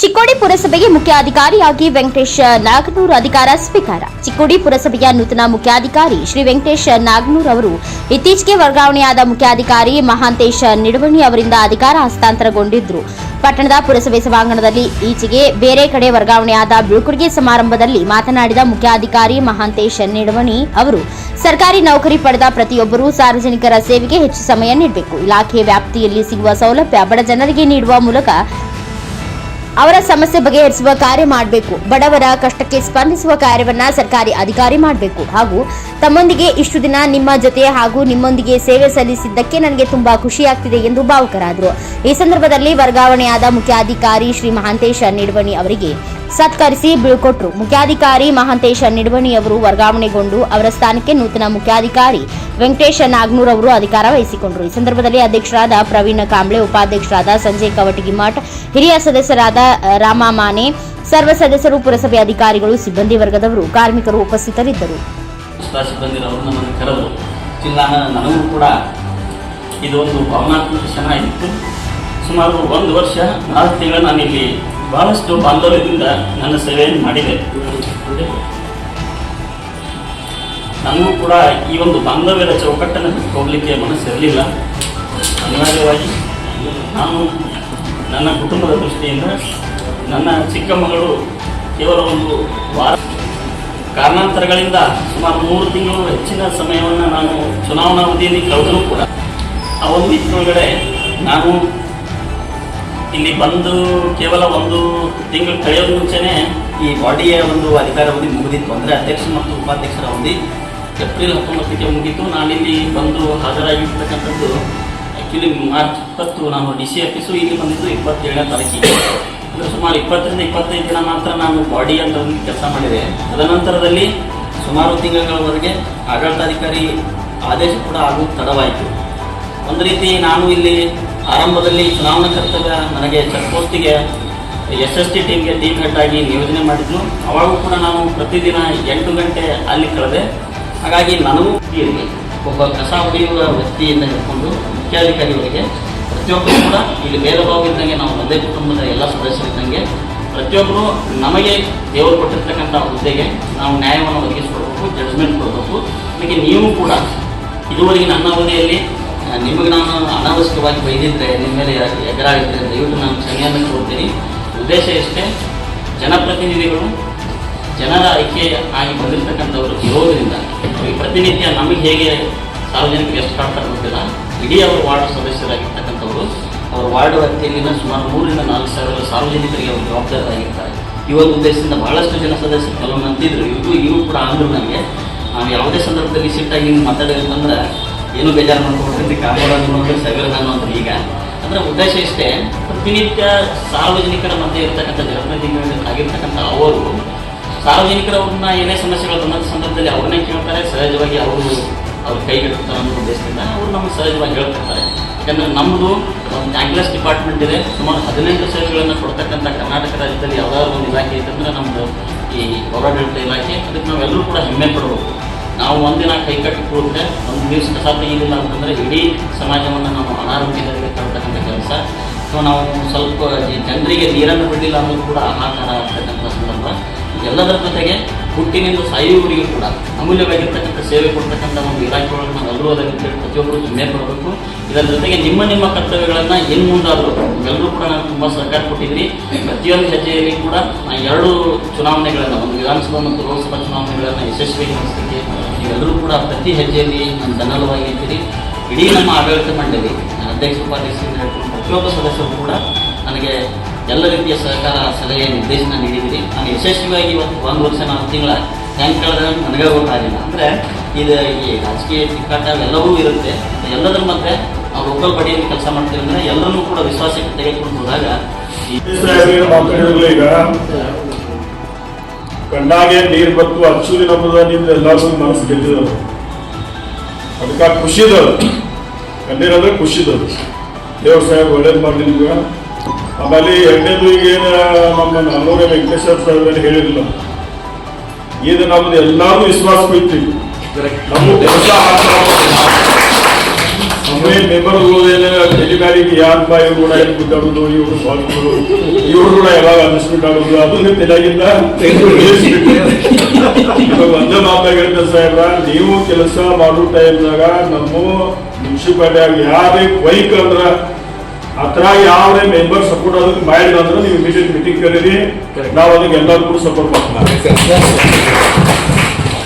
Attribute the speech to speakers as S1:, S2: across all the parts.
S1: ಚಿಕ್ಕೋಡಿ ಪುರಸಭೆಗೆ ಮುಖ್ಯಾಧಿಕಾರಿಯಾಗಿ ವೆಂಕಟೇಶ್ ನಾಗನೂರ್ ಅಧಿಕಾರ ಸ್ವೀಕಾರ. ಚಿಕ್ಕೋಡಿ ಪುರಸಭೆಯ ನೂತನ ಮುಖ್ಯಾಧಿಕಾರಿ ಶ್ರೀ ವೆಂಕಟೇಶ್ ನಾಗನೂರ್ ಅವರು ಇತ್ತೀಚೆಗೆ ವರ್ಗಾವಣೆಯಾದ ಮುಖ್ಯಾಧಿಕಾರಿ ಮಹಾಂತೇಶ್ ನಿಡವಣಿ ಅವರಿಂದ ಅಧಿಕಾರ ಹಸ್ತಾಂತರಗೊಂಡಿದ್ದರು ಪಟ್ಟಣದ ಪುರಸಭೆ ಸಭಾಂಗಣದಲ್ಲಿ ಈಚೆಗೆ ಬೇರೆ ಕಡೆ ವರ್ಗಾವಣೆಯಾದ ಬೀಳ್ಕೊಡುಗೆ ಸಮಾರಂಭದಲ್ಲಿ ಮಾತನಾಡಿದ ಮುಖ್ಯಾಧಿಕಾರಿ ಮಹಾಂತೇಶ್ ನಿಡವಣಿ ಅವರು, ಸರ್ಕಾರಿ ನೌಕರಿ ಪಡೆದ ಪ್ರತಿಯೊಬ್ಬರೂ ಸಾರ್ವಜನಿಕರ ಸೇವೆಗೆ ಹೆಚ್ಚು ಸಮಯ ನೀಡಬೇಕು. ಇಲಾಖೆ ವ್ಯಾಪ್ತಿಯಲ್ಲಿ ಸಿಗುವ ಸೌಲಭ್ಯ ಬಡ ಜನರಿಗೆ ನೀಡುವ ಮೂಲಕ ಅವರ ಸಮಸ್ಯೆ ಬಗೆಹರಿಸುವ ಕಾರ್ಯ ಮಾಡಬೇಕು. ಬಡವರ ಕಷ್ಟಕ್ಕೆ ಸ್ಪಂದಿಸುವ ಕಾರ್ಯವನ್ನ ಸರ್ಕಾರಿ ಅಧಿಕಾರಿ ಮಾಡಬೇಕು. ಹಾಗೂ ತಮ್ಮೊಂದಿಗೆ ಇಷ್ಟು ದಿನ ನಿಮ್ಮ ಜೊತೆ ಹಾಗೂ ನಿಮ್ಮೊಂದಿಗೆ ಸೇವೆ ಸಲ್ಲಿಸಿದ್ದಕ್ಕೆ ನನಗೆ ತುಂಬಾ ಖುಷಿಯಾಗ್ತಿದೆ ಎಂದು ಭಾವುಕರಾದರು. ಈ ಸಂದರ್ಭದಲ್ಲಿ ವರ್ಗಾವಣೆಯಾದ ಮುಖ್ಯಾಧಿಕಾರಿ ಶ್ರೀ ಮಹಾಂತೇಶ ನಿಡ್ವಣಿ ಅವರಿಗೆ ಸತ್ಕರಿಸಿ ಬೀಳ್ಕೊಟ್ರು. ಮುಖ್ಯಾಧಿಕಾರಿ ಮಹಾಂತೇಶ ನಿಡ್ವಣಿ ಅವರು ವರ್ಗಾವಣೆಗೊಂಡು ಅವರ ಸ್ಥಾನಕ್ಕೆ ನೂತನ ಮುಖ್ಯಾಧಿಕಾರಿ ವೆಂಕಟೇಶ ನಾಗ್ನೂರ್ ಅವರು ಅಧಿಕಾರ ವಹಿಸಿಕೊಂಡರು. ಈ ಸಂದರ್ಭದಲ್ಲಿ ಅಧ್ಯಕ್ಷರಾದ ಪ್ರವೀಣ್ ಕಾಂಬ್ಳೆ, ಉಪಾಧ್ಯಕ್ಷರಾದ ಸಂಜಯ್ ಕವಟಗಿಮಠ್ ಹಿರಿಯ ಸದಸ್ಯರಾದ ರಾಮಾಮಾನೆ ರಾಮ ಮಾನೆ ಸರ್ವ ಸದಸ್ಯರು, ಪುರಸಭೆ ಅಧಿಕಾರಿಗಳು, ಸಿಬ್ಬಂದಿ ವರ್ಗದವರು, ಕಾರ್ಮಿಕರು ಉಪಸ್ಥಿತರಿದ್ದರು.
S2: ಕೂಡ ಭಾವನಾತ್ಮಕ ಕ್ಷಣ ಸುಮಾರು ಒಂದು ವರ್ಷ, ನಾಲ್ಕು ತಿಂಗಳು ನಾನು ಇಲ್ಲಿ ಬಹಳಷ್ಟು ಬಾಂಧವ್ಯದಿಂದ ನನ್ನ ಸೇವೆಯನ್ನು ಮಾಡಿದೆ. ನನಗೂ ಕೂಡ ಈ ಒಂದು ಬಾಂಧವ್ಯದ ಚೌಕಟ್ಟನ್ನು ಹೋಗಲಿಕ್ಕೆ ಮನಸ್ಸಿರಲಿಲ್ಲ ಅನಿವಾರ್ಯವಾಗಿ ನಾನು ನನ್ನ ಕುಟುಂಬದ ದೃಷ್ಟಿಯಿಂದ ನನ್ನ ಚಿಕ್ಕ ಮಗಳು ಕೇವಲ ಒಂದು ವಾರ ಕಾರಣಾಂತರಗಳಿಂದ ಸುಮಾರು ಮೂರು ತಿಂಗಳು ಹೆಚ್ಚಿನ ಸಮಯವನ್ನು ನಾನು ಚುನಾವಣಾ ಅವಧಿಯಲ್ಲಿ ಕಳೆದರೂ ಕೂಡ ಆ ಒಂದು ನಾನು ಇಲ್ಲಿ ಬಂದು ಕೇವಲ ಒಂದು ತಿಂಗಳು ಕಳೆಯೋದು ಮುಂಚೆನೇ ಈ ಬಾಡಿಯ ಒಂದು ಅಧಿಕಾರ ಅವಧಿ ಮುಗಿದಿತ್ತು ಅಂದರೆ ಅಧ್ಯಕ್ಷ ಮತ್ತು ಉಪಾಧ್ಯಕ್ಷರ ಅವಧಿ ಏಪ್ರಿಲ್ ಹತ್ತೊಂಬತ್ತಕ್ಕೆ ಮುಗಿತು. ನಾನಿಲ್ಲಿ ಬಂದು ಹಾಜರಾಗಿರ್ತಕ್ಕಂಥದ್ದು ಆ್ಯಕ್ಚುಲಿ ಮಾರ್ಚ್ ಇಪ್ಪತ್ತು ನಾನು ಡಿ ಸಿ ಆಫೀಸು. ಇಲ್ಲಿ ಬಂದಿದ್ದು ಇಪ್ಪತ್ತೇಳನೇ ತಾರೀಕಿಗೆ. ಅಂದರೆ ಸುಮಾರು ಇಪ್ಪತ್ತರಿಂದ ಇಪ್ಪತ್ತೈದು ದಿನ ಮಾತ್ರ ನಾನು ಬಾಡಿ ಅಂತ ಒಂದು ಕೆಲಸ ಮಾಡಿದೆ. ತದನಂತರದಲ್ಲಿ ಸುಮಾರು ತಿಂಗಳವರೆಗೆ ಆಡಳಿತಾಧಿಕಾರಿ ಆದೇಶ ಕೂಡ ಆಗೋದು ತಡವಾಯಿತು. ಒಂದು ರೀತಿ ನಾನು ಇಲ್ಲಿ ಆರಂಭದಲ್ಲಿ ಚುನಾವಣಾ ಕರ್ತವ್ಯ ನನಗೆ ಚೆಕ್ ಪೋಸ್ಟಿಗೆ ಎಸ್ ಎಸ್ ಟಿ ಟೀಮ್ಗೆ ಟೀಮ್ ಹೆಡ್ ಆಗಿ ನಿಯೋಜನೆ ಮಾಡಿದ್ನು ಅವಾಗೂ ಕೂಡ ನಾನು ಪ್ರತಿದಿನ ಎಂಟು ಗಂಟೆ ಅಲ್ಲಿ ಕಳೆದೆ. ಹಾಗಾಗಿ ನನಗೂ ಇರಲಿ ಒಬ್ಬ ಕಸ ಹೊಡೆಯುವ ವ್ಯಕ್ತಿಯಿಂದ ಹಿಡ್ಕೊಂಡು ಮುಖ್ಯಾಧಿಕಾರಿಗಳಿಗೆ ಪ್ರತಿಯೊಬ್ಬರು ಕೂಡ ಇಲ್ಲಿ ಬೇರೆ ಇದ್ದಂಗೆ ನಾವು ಒಂದೇ ಕುಟುಂಬದ ಎಲ್ಲ ಸದಸ್ಯರಿದ್ದಂಗೆ ಪ್ರತಿಯೊಬ್ಬರು ನಮಗೆ ದೇವರು ಕೊಟ್ಟಿರ್ತಕ್ಕಂಥ ಹುದ್ದೆಗೆ ನಾವು ನ್ಯಾಯವನ್ನು ಒದಗಿಸ್ಕೊಡ್ಬೇಕು ಜಡ್ಜ್ಮೆಂಟ್ ಕೊಡಬೇಕು. ಹಾಗೆ ನೀವು ಕೂಡ ಇದುವರೆಗೆ ನನ್ನ ಅವಧಿಯಲ್ಲಿ ನಿಮಗೆ ನಾನು ಅನಾವಶ್ಯಕವಾಗಿ ಬೈದಿದ್ರೆ ನಿಮ್ಮ ಮೇಲೆ ಎಗರಾಗಿದ್ದರೆ ದಯವಿಟ್ಟು ನಾನು ಕ್ಷಮೆಯನ್ನು ಕೊಡ್ತೀನಿ ಉದ್ದೇಶ ಇಷ್ಟೇ ಜನಪ್ರತಿನಿಧಿಗಳು, ಜನರ ಆಯ್ಕೆ ಆಗಿ ಬಂದಿರತಕ್ಕಂಥವರು ಇರೋದರಿಂದ ಈ ಪ್ರತಿನಿತ್ಯ ನಮಗೆ ಹೇಗೆ ಸಾರ್ವಜನಿಕರಿಗೆ ಎಷ್ಟು ಕಾಡ್ತಾರೆ ಗೊತ್ತಿಲ್ಲ ಇಡೀ ಅವರು ವಾರ್ಡ್ ಸದಸ್ಯರಾಗಿರ್ತಕ್ಕಂಥವರು, ಅವರ ವಾರ್ಡ್ ವ್ಯಕ್ತಿಯಲ್ಲಿನ ಸುಮಾರು ಮೂರರಿಂದ ನಾಲ್ಕು ಸಾವಿರ ಸಾರ್ವಜನಿಕರಿಗೆ ಅವರು ಜವಾಬ್ದಾರರಾಗಿರ್ತಾರೆ ಇವತ್ತು ಉದ್ದೇಶದಿಂದ ಬಹಳಷ್ಟು ಜನ ಸದಸ್ಯರು ಕೆಲವೊಂದು ಅಂತಿದ್ರು. ಇವರು ಇವರು ಕೂಡ ಅಂದರು ನನಗೆ ನಾವು ಯಾವುದೇ ಸಂದರ್ಭದಲ್ಲಿ ಸಿಟ್ಟಾಗಿ ಹಿಂಗೆ ಮಾತಾಡೋದಂದ್ರೆ ಏನು ಬೇಜಾರು ಮಾಡ್ಕೊಬಿಡ್ರಿ ಕಾಪಾಡೋದು ನೋಡಿದ್ರೆ ಸಾವಿರ ಅನ್ನೋದು ಈಗ. ಅಂದರೆ ಉದ್ದೇಶ ಇಷ್ಟೇ, ಪ್ರತಿನಿತ್ಯ ಸಾರ್ವಜನಿಕರ ಮಧ್ಯೆ ಇರ್ತಕ್ಕಂಥ ಜನಪ್ರತಿನಿಧಿಗಳು ಆಗಿರ್ತಕ್ಕಂಥ ಅವರು ಸಾರ್ವಜನಿಕರವ್ರನ್ನ ಏನೇ ಸಮಸ್ಯೆಗಳು ಬಂದ ಸಂದರ್ಭದಲ್ಲಿ ಅವ್ರನ್ನೇ ಕೇಳ್ತಾರೆ, ಸಹಜವಾಗಿ ಅವರು ಅವ್ರು ಕೈಗೆಡುತ್ತಾರೆ ಅನ್ನೋ ಉದ್ದೇಶದಿಂದ ಅವ್ರು ನಮಗೆ ಸಹಜವಾಗಿ ಹೇಳ್ತಿರ್ತಾರೆ ಯಾಕಂದರೆ ನಮ್ಮದು ಒಂದು ಆಂಗ್ಲಸ್ ಡಿಪಾರ್ಟ್ಮೆಂಟ್ ಇದೆ, ಸುಮಾರು ಹದಿನೈದು ಸೇವೆಗಳನ್ನು ಕೊಡ್ತಕ್ಕಂಥ ಕರ್ನಾಟಕ ರಾಜ್ಯದಲ್ಲಿ ಯಾವುದಾದ್ರು ಒಂದು ಇಲಾಖೆ ಇತ್ತಂದ್ರೆ ನಮ್ಮದು ಈ ಪೌರಾಡಳಿತ ಇಲಾಖೆ, ಅದಕ್ಕೆ ನಾವೆಲ್ಲರೂ ಕೂಡ ಹೆಮ್ಮೆ ಪಡಬೇಕು ನಾವು ಒಂದಿನ ಕೈ ಕಟ್ಟಿ ಕೂಡಿದ್ರೆ ಒಂದು ದಿವಸ ಕಸ ತೆಗೀಲಿಲ್ಲ ಅಂತಂದರೆ ಇಡೀ ಸಮಾಜವನ್ನು ನಾವು ಅನಾರೋಗ್ಯದಲ್ಲಿ ತರತಕ್ಕಂಥ ಕೆಲಸ. ಸೊ ನಾವು ಸ್ವಲ್ಪ ಜನರಿಗೆ ನೀರನ್ನು ಬಿಡಲಿಲ್ಲ ಅನ್ನೋದು ಕೂಡ ಅನಾಕಾರ ಆಗ್ತಕ್ಕಂಥ ಸಂದರ್ಭ. ಎಲ್ಲದರ ಜೊತೆಗೆ ಹುಟ್ಟಿನಿಂದ ಸಾಯುವವರಿಗೂ ಕೂಡ ಅಮೂಲ್ಯವಾಗಿರ್ತಕ್ಕಂಥ ಸೇವೆ ಕೊಡ್ತಕ್ಕಂಥ ಒಂದು ಇಲಾಖೆಗಳನ್ನು ನಾವೆಲ್ಲರೂ ಅದಕ್ಕೆ ಪ್ರತಿಯೊಬ್ಬರು ಹೆಮ್ಮೆ ಪಡಬೇಕು. ಇದರ ಜೊತೆಗೆ ನಿಮ್ಮ ನಿಮ್ಮ ಕರ್ತವ್ಯಗಳನ್ನು ಇನ್ನು ಮುಂದಾದರೂ ಎಲ್ಲರೂ ಕೂಡ ನಾನು ತುಂಬ ಸಹಕಾರ ಕೊಟ್ಟಿದ್ದೀನಿ. ಪ್ರತಿಯೊಂದು ಹೆಜ್ಜೆಯಲ್ಲಿ ಕೂಡ ಎರಡು ಚುನಾವಣೆಗಳನ್ನು, ಒಂದು ವಿಧಾನಸಭಾ ಮತ್ತು ಲೋಕಸಭಾ ಚುನಾವಣೆಗಳನ್ನು ಯಶಸ್ವಿಯಾಗಿ ನಡೆಸಲಿಕ್ಕೆ ನೀವೆಲ್ಲರೂ ಕೂಡ ಪ್ರತಿ ಹೆಜ್ಜೆಯಲ್ಲಿ ನಾನು ಬೆನ್ನೆಲುವಾಗಿ ಇದ್ದೀರಿ ಇಡೀ ನಮ್ಮ ಆಡಳಿತ ಮಂಡಳಿ ಅಧ್ಯಕ್ಷ ಉಪಾಧ್ಯಕ್ಷರಿಂದ ಪ್ರತಿಯೊಬ್ಬ ಸದಸ್ಯರು ಕೂಡ ನನಗೆ ಎಲ್ಲ ರೀತಿಯ ಸಹಕಾರ, ಸಲಹೆ, ನಿರ್ದೇಶನ ನೀಡಿದ್ರಿ ನಾನು ಯಶಸ್ವಿಯಾಗಿ ಇವತ್ತು ಒಂದು ವರ್ಷ ನಾಲ್ಕು ತಿಂಗಳ ಹೆಂಗೆ ಕಳೆದ್ರೆ ನನಗೆ ಗೊತ್ತಾಗಿಲ್ಲ ಅಂದರೆ ಇದು ಈ ರಾಜಕೀಯ ತಿಕ್ಕಾಟ ಎಲ್ಲವೂ ಇರುತ್ತೆ. ಎಲ್ಲದರ ಮಧ್ಯೆ ನಾವು ಲೋಕಲ್ ಬಡಿಯಲ್ಲಿ ಕೆಲಸ ಮಾಡ್ತೀವಿ ಅಂದರೆ ಎಲ್ಲರನ್ನೂ ಕೂಡ ವಿಶ್ವಾಸಕ್ಕೆ ತೆಗೆದುಕೊಂಡು ಹೋದಾಗ
S3: ಕಣ್ಣಾಗೆ ನೀರು ಬತ್ತು ಅಚ್ಚುರಿ ನಮ್ಮದ ನಿಮ್ದು ಎಲ್ಲರೂ ಮನಸ್ಸು ಗೆದ್ದಿದ್ರು ಅದಕ್ಕೆ ಖುಷಿದ ಕಣ್ಣೀರಂದ್ರೆ ಖುಷಿದ ದೇವ್ರ ಸಾಹೇಬ್ ಒಳ್ಳೇದು ನಿಮ್ಗೆ ಆಮೇಲೆ ಎರಡನೇದು ಈಗ ಏನು ನಮ್ಮ ನಾನೂರ ವೆಂಕಟೇಶ್ವರ ಸಾಹೇಬ್ರಲ್ಲಿ ಹೇಳಿರಲಿಲ್ಲ. ಇದು ನಮ್ದು ಎಲ್ಲಾರು ವಿಶ್ವಾಸ ಹೋಯ್ತು ನಮ್ಮ ಕೆಲಸ ಒಮ್ಮೆ ಮೆಂಬರ್ಗಳು ಏನು ಜಲ್ಲಿಗಾರಿಗೆ ಯಾರು ಬಾ ಇವ್ರು ಕೂಡ ಇಲ್ಲಿ ಗುದ್ದಾಡೋದು ಇವರು ಸ್ವಾಮಿಗಳು, ಇವ್ರು ಕೂಡ ಯಾವಾಗ ಅನಿಸ್ಬಿಟ್ಟು ಆಡೋದು ಅದನ್ನ ಇವಾಗ ಒಂದೇ ಮಾತಾಗ ಹೇಳ್ತಾರೆ ಸಾಹೇಬ್ರ, ನೀವು ಕೆಲಸ ಮಾಡೋ ಟೈಮ್ನಾಗ ನಮ್ಮ ಮುನ್ಸಿಪಾಲ್ಟಿಯಾಗ ಯಾರೇ ಬೈಕ್ ಅಂದ್ರ ಹತ್ರ ಯಾವ್ದೇ ಮೆಂಬರ್ ಸಪೋರ್ಟ್ ಅದಕ್ಕೆ ಮಾಡಿಲ್ಲ ಅಂದ್ರೆ ನೀವು ಇಮಿಡಿಯೇಟ್ ಮೀಟಿಂಗ್ ಕರೀರಿ. ನಾವು ಅದಕ್ಕೆ ಎಲ್ಲರೂ ಕೂಡ ಸಪೋರ್ಟ್ ಮಾಡ್ತೀವಿ.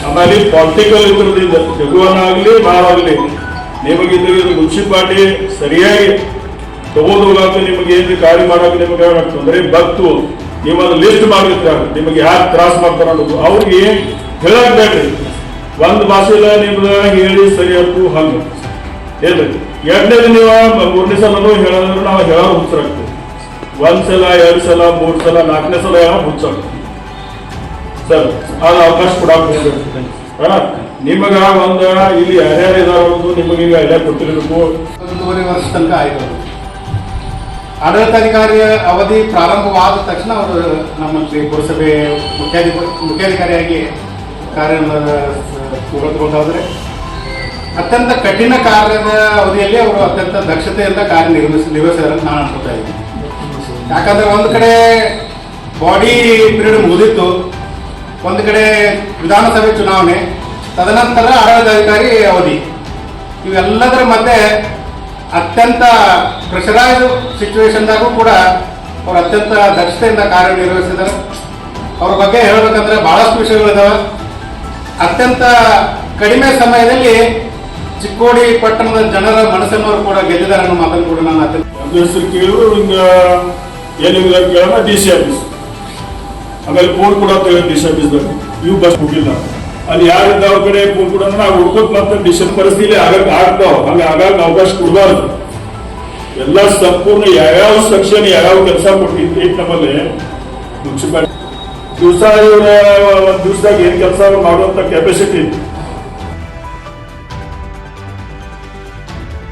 S3: ಆಮೇಲೆ ಪಾಲಿಟಿಕಲ್ ಇದ್ರದಿಂದ ಜಗುವನ ಆಗಲಿ ನಾವಾಗಲಿ ನಿಮಗೆ ಇದು ಮುನ್ಸಿಪಾಲ್ಟಿ ಸರಿಯಾಗಿ ತಗೊಂಡು ಹೋಗಾಕ ನಿಮಗೆ ಏನು ಕಾರ್ಯ ಮಾಡೋಕೆ ನಿಮಗೆ ಅಂದ್ರೆ ಬತ್ತು ನೀವು ಅದು ಲಿಸ್ಟ್ ಮಾಡಿರ್ತಾರೆ. ನಿಮಗೆ ಯಾರು ತ್ರಾಸ ಮಾಡ್ತಾರೆ ಅನ್ನೋದು. ಅವ್ರಿಗೆ ಹೇಳಕ್ ಬೇಡ್ರಿ. ಒಂದು ಭಾಷೆಲ್ಲ ನಿಮ್ಗೆ ಹೇಳಿ ಸರಿ ಆಯ್ತು ಹಂಗ. ಏನ್ರಿ ಎರಡನೇದು ನೀವು ಮೂರನೇ ಸಲ ಹೇಳೋದ್ರೆ ನಾವು ಹೇಳೋ ಹುಚ್ಚರಾಗ್ತೀವಿ. ಒಂದ್ ಸಲ, ಎರಡ್ ಸಲ, ಮೂರ್ ಸಲ, ನಾಲ್ಕನೇ ಸಲ ಹೇಳೋ ಹುಚ್ಚಾಗ್ತದೆ ಸರ್, ಅದು ಅವಕಾಶ ಕೂಡ? ನಿಮಗ ಒಂದ ಇಲ್ಲಿ ಯಾರ್ಯಾರು ಇದಾರು ನಿಮಗೆ ಈಗ ಎಲ್ಲ ಕೊಟ್ಟಿರಬೇಕು.
S4: ಒಂದೂವರೆ ವರ್ಷ ತನಕ ಆಯ್ತು. ಆಡಳಿತಾಧಿಕಾರಿಯ ಆಡಳಿತಾಧಿಕಾರಿ ಅವಧಿ ಪ್ರಾರಂಭವಾದ ತಕ್ಷಣ ಅವರು ನಮ್ಮ ಪುರಸಭೆ ಮುಖ್ಯಾಧಿಕಾರಿ ಮುಖ್ಯಾಧಿಕಾರಿಯಾಗಿ ಕಾರ್ಯ ತೆಗೆದುಕೊಂಡಾದ್ರೆ ಅತ್ಯಂತ ಕಠಿಣ ಕಾರ್ಯದ ಅವಧಿಯಲ್ಲಿ ಅವರು ಅತ್ಯಂತ ದಕ್ಷತೆಯಿಂದ ಕಾರ್ಯ ನಿರ್ವಹಿಸಿ ನಿರ್ವಹಿಸಿದಾರೆ ನಾನು ಅನ್ಕೋತಾ ಇದ್ದೀನಿ. ಯಾಕಂದ್ರೆ ಒಂದು ಕಡೆ ಬಾಡಿ ಪೀರಿಯಡ್ ಮುಗಿದಿತ್ತು, ಒಂದು ಕಡೆ ವಿಧಾನಸಭೆ ಚುನಾವಣೆ, ತದನಂತರ ಆಡಳಿತಾಧಿಕಾರಿ ಅವಧಿ. ಇವೆಲ್ಲದರ ಮಧ್ಯೆ ಅತ್ಯಂತ ಪ್ರೆಷರೈಸ್ ಸಿಚುವೇಶನ್ದಾಗೂ ಕೂಡ ಅವ್ರು ಅತ್ಯಂತ ದಕ್ಷತೆಯಿಂದ ಕಾರ್ಯನಿರ್ವಹಿಸಿದ್ದಾರೆ ಅವ್ರ ಬಗ್ಗೆ ಹೇಳಬೇಕಂದ್ರೆ ಭಾಳಷ್ಟು ವಿಷಯಗಳಿದಾವೆ. ಅತ್ಯಂತ ಕಡಿಮೆ ಸಮಯದಲ್ಲಿ ಚಿಕ್ಕೋಡಿ ಪಟ್ಟಣದ ಜನರ ಮನಸ್ಸನ್ನು ಕೂಡ ಗೆದ್ದಿದ್ದಾರೆ ಅನ್ನೋ ಮಾತನ್ನು ಕೂಡ ನಾನು
S3: ಒಂದು ಹೆಸರು ಕೇಳಿದ್ರು ಹಿಂಗ ಏನಿಲ್ಲ ಕೇಳೋಣ ಡಿ ಸಿ ಆಫೀಸ್ ಆಮೇಲೆ ಫೋನ್ ಕೂಡ ಡಿ ಸಿ ಆಫೀಸ್ದಾಗ ಇವು ಬಸ್ ಹೋಗಿಲ್ಲ. ಅಲ್ಲಿ ಯಾರಿದ್ದ ಅವ್ರ ಕಡೆ ಫೋನ್ ಕೂಡ ನಾವು ಹುಡ್ಕೋಕ್ ಮತ್ತೆ ಡಿಸಿಷನ್ ಪರಿಸ್ಥಿತಿ ಆಗಕ್ ಆಗ್ತಾವ ಹಂಗ ಆಗಾಗ ಅವಕಾಶ ಕೊಡಬಾರ್ದು. ಎಲ್ಲ ಸಂಪೂರ್ಣ ಯಾವ್ಯಾವ ಸೆಕ್ಷನ್ ಯಾವ್ಯಾವ ಕೆಲಸ ಕೊಟ್ಟಿದ್ದೆ ನಮ್ಮಲ್ಲಿ ಮುನ್ಸಿಪಾಲಿಟಿ ದಿವಸ ಇವರ, ದಿವಸದಾಗ ಏನ್ ಕೆಲಸ ಮಾಡುವಂತ ಕೆಪಾಸಿಟಿ